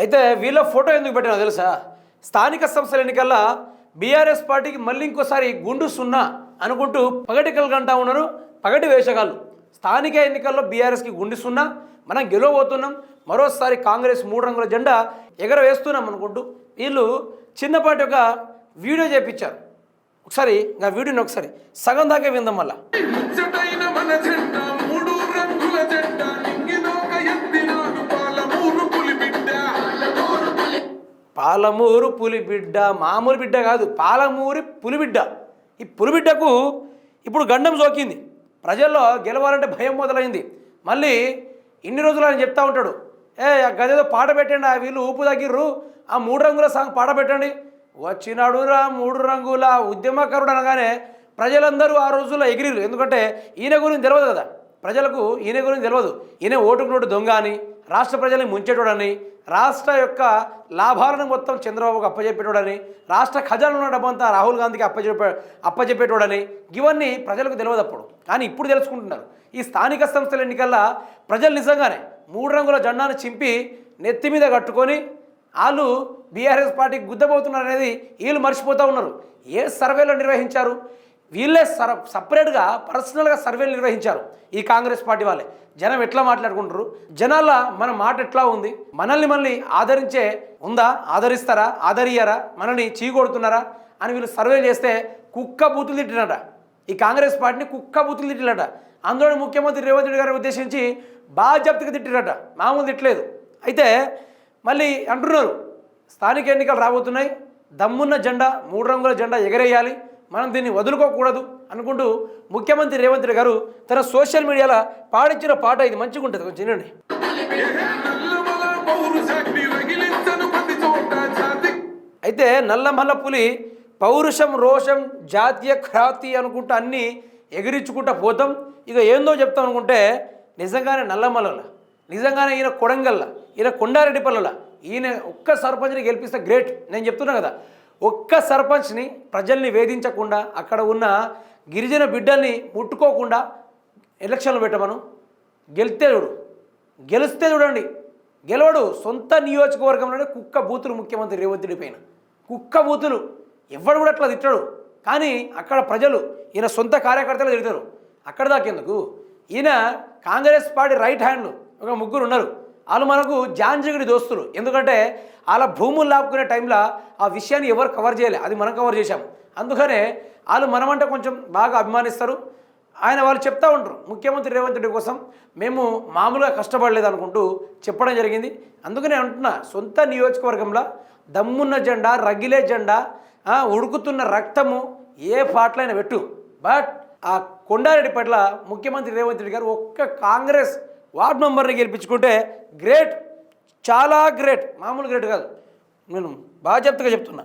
అయితే వీళ్ళ ఫోటో ఎందుకు పెట్టానో తెలుసా? స్థానిక సంస్థల ఎన్నికల్లో బీఆర్ఎస్ పార్టీకి మళ్ళీ ఇంకోసారి గుండు సున్నా అనుకుంటూ పగటి కలగంటా ఉన్నారు పగటి వేషగాళ్ళు. స్థానిక ఎన్నికల్లో బీఆర్ఎస్కి గుండు సున్నా మనం గెలవబోతున్నాం మరోసారి కాంగ్రెస్ మూడు రంగుల జెండా ఎగరవేస్తున్నాం అనుకుంటూ వీళ్ళు చిన్నపాటి ఒక వీడియో చేపించారు. ఒకసారి ఆ వీడియోని ఒకసారి సగం దాకా విందాం మళ్ళీ. పాలమూరు పులిబిడ్డ. మామూలు బిడ్డ కాదు పాలమూరి పులిబిడ్డ. ఈ పులిబిడ్డకు ఇప్పుడు గండం సోకింది. ప్రజల్లో గెలవాలంటే భయం మొదలైంది. మళ్ళీ ఇన్ని రోజులు ఆయన చెప్తా ఉంటాడు ఏ ఆ గదేదో పాట పెట్టండి ఆ వీళ్ళు ఊపు తగ్గిర్రు ఆ మూడు రంగుల సాంగ్ పాట పెట్టండి. వచ్చినాడురా మూడు రంగుల ఉద్యమకారుడు అనగానే ప్రజలందరూ ఆ రోజుల్లో ఎగిరిరు ఎందుకంటే ఈయన గురించి తెలియదు కదా. ప్రజలకు ఈయన గురించి తెలియదు ఈయన ఓటుకు నోటు దొంగ అని రాష్ట్ర ప్రజల్ని ముంచేటోడని రాష్ట్ర యొక్క లాభాలను మొత్తం చంద్రబాబుకు అప్పచెప్పేటోడని రాష్ట్ర ఖజానా ఉన్న డబ్బంతా రాహుల్ గాంధీకి అప్పచెప్పే అప్పచెప్పేటోడని ఇవన్నీ ప్రజలకు తెలియదు అప్పుడు. కానీ ఇప్పుడు తెలుసుకుంటున్నారు. ఈ స్థానిక సంస్థల ఎన్నికల్లో ప్రజలు నిజంగానే మూడు రంగుల జెండాను చింపి నెత్తి మీద కట్టుకొని వాళ్ళు బీఆర్ఎస్ పార్టీకి గుద్దబోతున్నారు అనేది వీళ్ళు మర్చిపోతూ ఉన్నారు. ఏ సర్వేలో నిర్వహించారు? వీళ్ళే సర సపరేట్గా పర్సనల్గా సర్వేలు నిర్వహించారు ఈ కాంగ్రెస్ పార్టీ వాళ్ళే. జనం ఎట్లా మాట్లాడుకుంటారు జనాల మన మాట ఎట్లా ఉంది? మనల్ని మనల్ని ఆదరించే ఉందా? ఆదరిస్తారా? ఆదరియ్యారా? మనల్ని చీకొడుతున్నారా? అని వీళ్ళు సర్వే చేస్తే కుక్క బూతులు తిట్టినట. ఈ కాంగ్రెస్ పార్టీని కుక్క బూతులు తిట్టినట. అందులో ముఖ్యమంత్రి రేవంత్ రెడ్డి గారిని ఉద్దేశించి బాధ్యతకు తిట్టినట. మామూలు తిట్టలేదు. అయితే మళ్ళీ అంటున్నారు స్థానిక ఎన్నికలు రాబోతున్నాయి. దమ్మున్న జెండా మూడు రంగుల జెండా ఎగరేయాలి. మనం దీన్ని వదులుకోకూడదు అనుకుంటూ ముఖ్యమంత్రి రేవంత్ రెడ్డి గారు తన సోషల్ మీడియాలో పాడించిన పాట ఇది మంచిగా ఉంటుంది కొంచెం వినండి. అయితే నల్లమల్ల పులి పౌరుషం రోషం జాతీయ ఖ్యాతి అనుకుంటూ అన్నీ ఎగిరించుకుంటూ పోతాం. ఇక ఏందో చెప్తాం అనుకుంటే నిజంగానే నల్లమల్ల నిజంగానే ఈయన కొడంగల్ల ఈయన కొండారెడ్డి పల్లెల ఈయన ఒక్క సర్పంచ్ని గెలిపిస్తే గ్రేట్. నేను చెప్తున్నా కదా ఒక్క సర్పంచ్ని ప్రజల్ని వేధించకుండా అక్కడ ఉన్న గిరిజన బిడ్డల్ని ముట్టుకోకుండా ఎలక్షన్లు పెట్టమను. గెలిస్తే చూడు. గెలిస్తే చూడండి. గెలవడు సొంత నియోజకవర్గంలోనే కుక్క బూతులు ముఖ్యమంత్రి రేవంత్ పైన. కుక్క బూతులు. ఎవడు కూడా అట్లా తిట్టాడు. కానీ అక్కడ ప్రజలు ఈయన సొంత కార్యకర్తలు తిడతారు. అక్కడ దాకెందుకు ఈయన కాంగ్రెస్ పార్టీ రైట్ హ్యాండ్లు. ఒక ముగ్గురు ఉన్నారు. వాళ్ళు మనకు జాంజిగిడి దోస్తులు. ఎందుకంటే వాళ్ళ భూములు లాపుకునే టైంలో ఆ విషయాన్ని ఎవరు కవర్ చేయలే. అది మనం కవర్ చేశాం. అందుకనే వాళ్ళు మనమంటే కొంచెం బాగా అభిమానిస్తారు. ఆయన వాళ్ళు చెప్తా ఉంటారు ముఖ్యమంత్రి రేవంత్ రెడ్డి కోసం మేము మామూలుగా కష్టపడలేదు అనుకుంటూ చెప్పడం జరిగింది. అందుకనే అంటున్నా సొంత నియోజకవర్గంలో దమ్మున్న జెండా రగిలే జెండా ఉడుకుతున్న రక్తము ఏ పాటలైనా పెట్టు. బట్ ఆ కొండారెడ్డి పట్ల ముఖ్యమంత్రి రేవంత్ రెడ్డి గారు ఒక్క కాంగ్రెస్ వార్డ్ మెంబర్ని గెలిపించుకుంటే గ్రేట్ చాలా గ్రేట్ మామూలు గ్రేట్ కాదు. నేను బాగా చెప్తున్నా.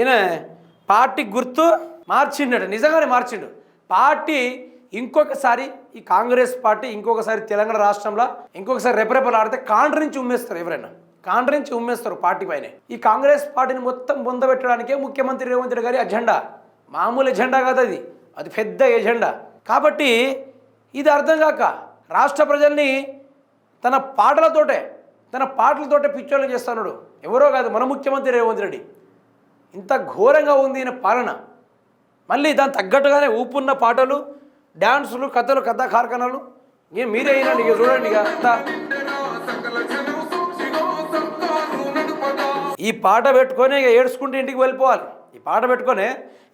ఈయన పార్టీ గుర్తు మార్చిండట నిజంగానే మార్చిండు. పార్టీ ఇంకొకసారి ఈ కాంగ్రెస్ పార్టీ ఇంకొకసారి తెలంగాణ రాష్ట్రంలో ఇంకొకసారి రెపరెపలు ఆడితే కాండ్రించి ఉమ్మేస్తారు ఎవరైనా. కాండ్రించి ఉమ్మేస్తారు పార్టీ పైన. ఈ కాంగ్రెస్ పార్టీని మొత్తం పొందబెట్టడానికే ముఖ్యమంత్రి రేవంత్ రెడ్డి గారి అజెండా. మామూలు ఎజెండా కాదు అది. అది పెద్ద ఎజెండా. కాబట్టి ఇది అర్థం కాక రాష్ట్ర ప్రజల్ని తన పాటలతోటే తన పాటలతోటే పిచ్చోళ్ళు చేస్తున్నాడు ఎవరో కాదు మన ముఖ్యమంత్రి రేవంత్ రెడ్డి. ఇంత ఘోరంగా ఉంది ఈయన పాలన. మళ్ళీ దాని తగ్గట్టుగానే ఊపున్న పాటలు డ్యాన్సులు కథలు కథా కార్ఖానాలు. ఇక మీరే అయినా ఇక చూడండి ఇక అంతా. ఈ పాట పెట్టుకొని ఇక ఏడ్చుకుంటూ ఇంటికి వెళ్ళిపోవాలి. ఈ పాట పెట్టుకొని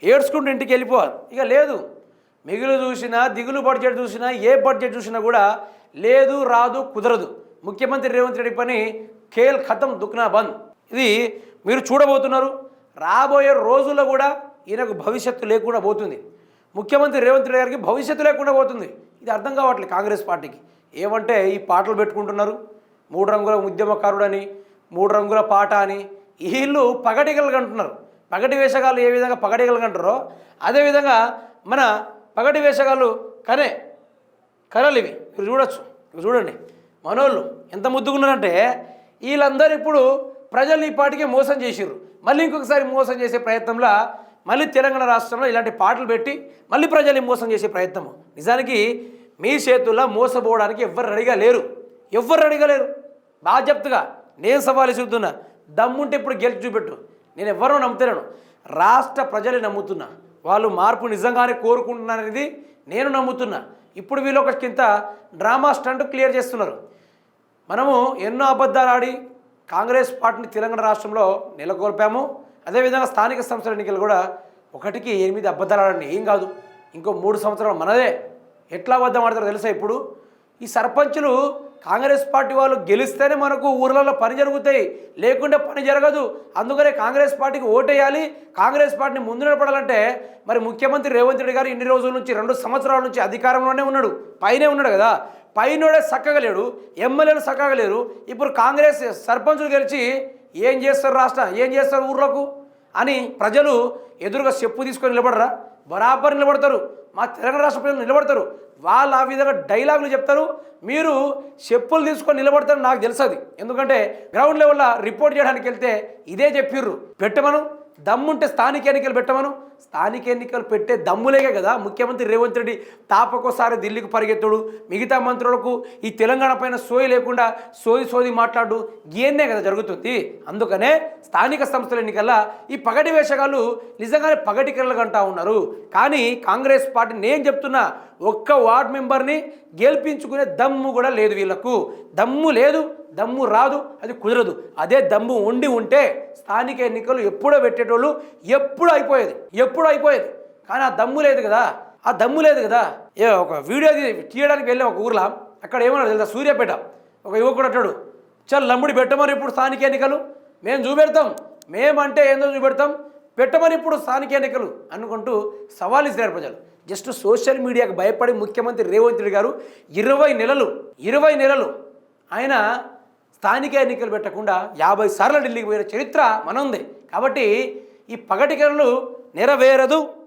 ఏడ్చుకుంటూ ఇంటికి వెళ్ళిపోవాలి ఇక లేదు. మిగులు చూసినా దిగులు బడ్జెట్ చూసినా ఏ బడ్జెట్ చూసినా కూడా లేదు రాదు కుదరదు. ముఖ్యమంత్రి రేవంత్ రెడ్డి పని ఖేల్ ఖతం దుక్నా బంద్. ఇది మీరు చూడబోతున్నారు. రాబోయే రోజుల్లో కూడా ఈయనకు భవిష్యత్తు లేకుండా పోతుంది. ముఖ్యమంత్రి రేవంత్ రెడ్డి గారికి భవిష్యత్తు లేకుండా పోతుంది. ఇది అర్థం కావట్లేదు కాంగ్రెస్ పార్టీకి. ఏమంటే ఈ పాటలు పెట్టుకుంటున్నారు. మూడు రంగుల ఉద్యమకారుడని మూడు రంగుల పాట అని. వీళ్ళు పగటిగలుగంటున్నారు. పగటి వేషగాలు ఏ విధంగా పగటిగలు అదేవిధంగా మన పగటి వేషగాలు కనే కరలు ఇవి మీరు చూడొచ్చు చూడండి. మనోళ్ళు ఎంత ముద్దుకున్నారంటే వీళ్ళందరూ ఇప్పుడు ప్రజల్ని ఈ పాటికే మోసం చేసిర్రు. మళ్ళీ ఇంకొకసారి మోసం చేసే ప్రయత్నంలో మళ్ళీ తెలంగాణ రాష్ట్రంలో ఇలాంటి పాటలు పెట్టి మళ్ళీ ప్రజల్ని మోసం చేసే ప్రయత్నం నిజానికి మీ చేతుల్లో మోసపోవడానికి ఎవ్వరు రెడీగా లేరు. ఎవ్వరు రెడీగా లేరు. బాధ్యతగా నేను సవాలు చూస్తున్నా దమ్ముంటే ఇప్పుడు గెలిచి చూపెట్టు. నేను ఎవరినో నమ్ముతలేను. రాష్ట్ర ప్రజలే నమ్ముతున్నా. వాళ్ళు మార్పు నిజంగానే కోరుకుంటున్నారనేది నేను నమ్ముతున్నా. ఇప్పుడు వీళ్ళు ఒక కింద డ్రామా స్టంట్ క్లియర్ చేస్తున్నారు. మనము ఎన్నో అబద్ధాలు ఆడి కాంగ్రెస్ పార్టీని తెలంగాణ రాష్ట్రంలో నెలకొల్పాము. అదేవిధంగా స్థానిక సంస్థల ఎన్నికలు కూడా ఒకటికి ఎనిమిది అబద్ధాలు ఆడండి ఏం కాదు. ఇంకో మూడు సంవత్సరాలు మనదే. ఎట్లా అబద్ధం ఆడతారో తెలుసా ఇప్పుడు? ఈ సర్పంచులు కాంగ్రెస్ పార్టీ వాళ్ళు గెలిస్తేనే మనకు ఊర్లలో పని జరుగుతాయి. లేకుంటే పని జరగదు. అందుకనే కాంగ్రెస్ పార్టీకి ఓటేయాలి. కాంగ్రెస్ పార్టీని ముందు నిలబడాలంటే మరి ముఖ్యమంత్రి రేవంత్ రెడ్డి గారు ఇన్ని రోజుల నుంచి రెండు సంవత్సరాల నుంచి అధికారంలోనే ఉన్నాడు. పైనే ఉన్నాడు కదా. పైనోడే చక్కగా లేడు. ఎమ్మెల్యేలు చక్కగా లేరు. ఇప్పుడు కాంగ్రెస్ సర్పంచులు గెలిచి ఏం చేస్తారు రాష్ట్ర? ఏం చేస్తారు ఊర్లకు? అని ప్రజలు ఎదురుగా చెప్పు తీసుకొని నిలబడరా? బరాబర్ నిలబడతారు. మా తెలంగాణ రాష్ట్ర ప్రజలు నిలబడతారు. వాళ్ళు ఆ విధంగా డైలాగులు చెప్తారు. మీరు చెప్పులు తీసుకొని నిలబడతారు నాకు తెలుసది. ఎందుకంటే గ్రౌండ్ లెవెల్లో రిపోర్ట్ చేయడానికి వెళ్తే ఇదే చెప్పిర్రు. పెట్టమను. దమ్ముంటే స్థానిక ఎన్నికలు పెట్టమను? స్థానిక ఎన్నికలు పెట్టే దమ్ములేగే కదా. ముఖ్యమంత్రి రేవంత్ రెడ్డి తాపకోసారి ఢిల్లీకి పరిగెత్తుడు. మిగతా మంత్రులకు ఈ తెలంగాణ పైన సోయి లేకుండా సోది సోది మాట్లాడు. ఏందే కదా జరుగుతుంది. అందుకనే స్థానిక సంస్థల ఎన్నికల్లో ఈ పగటి వేషగాళ్ళు నిజంగానే పగటి కిరలు ఉన్నారు. కానీ కాంగ్రెస్ పార్టీ నేను చెప్తున్నా ఒక్క వార్డ్ మెంబర్ని గెలిపించుకునే దమ్ము కూడా లేదు వీళ్ళకు. దమ్ము లేదు దమ్ము రాదు అది కుదరదు. అదే దమ్ము ఉండి ఉంటే స్థానిక ఎన్నికలు ఎప్పుడో పెట్టేటోళ్ళు ఎప్పుడు అయిపోయేది ఎప్పుడు అయిపోయేది. కానీ ఆ దమ్ము లేదు కదా ఆ దమ్ము లేదు కదా. ఏ ఒక వీడియో తీయడానికి వెళ్ళాం ఒక ఊర్లో. అక్కడ ఏమన్నాడు తెలుసా? సూర్యాపేట. ఒక యువకుడు అంటాడు చల్ లంబుడి పెట్టమని ఇప్పుడు స్థానిక ఎన్నికలు? మేము చూపెడతాం. మేమంటే ఏందో చూపెడతాం. పెట్టమని ఇప్పుడు స్థానిక ఎన్నికలు? అనుకుంటూ సవాల్ ఇస్తారు ప్రజలు. జస్ట్ సోషల్ మీడియాకు భయపడి ముఖ్యమంత్రి రేవంత్ రెడ్డి గారు ఇరవై నెలలు ఇరవై నెలలు ఆయన స్థానిక ఎన్నికలు పెట్టకుండా యాభై సార్లు ఢిల్లీకి పోయిన చరిత్ర మన ఉంది కాబట్టి ఈ పగటికలు నెరవేరదు.